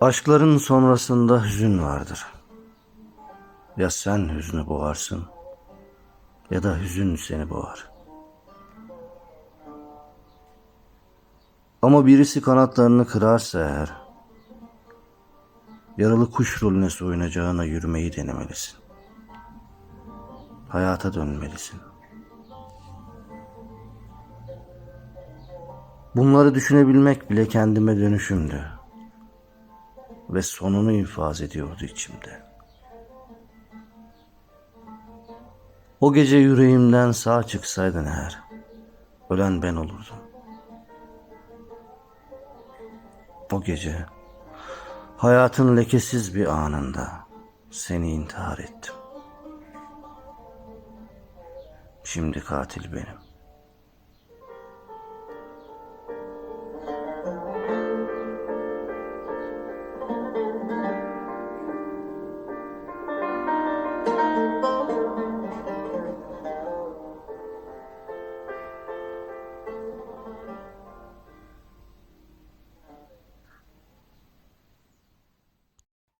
Aşkların sonrasında hüzün vardır. Ya sen hüznü boğarsın ya da hüzün seni boğar. Ama birisi kanatlarını kırarsa eğer, yaralı kuş rolüne soyunacağına yürümeyi denemelisin. Hayata dönmelisin. Bunları düşünebilmek bile kendime dönüşümdü. Ve sonunu infaz ediyordu içimde. O gece yüreğimden sağ çıksaydın eğer, ölen ben olurdum. O gece, hayatın lekesiz bir anında seni intihar ettim. Şimdi katil benim.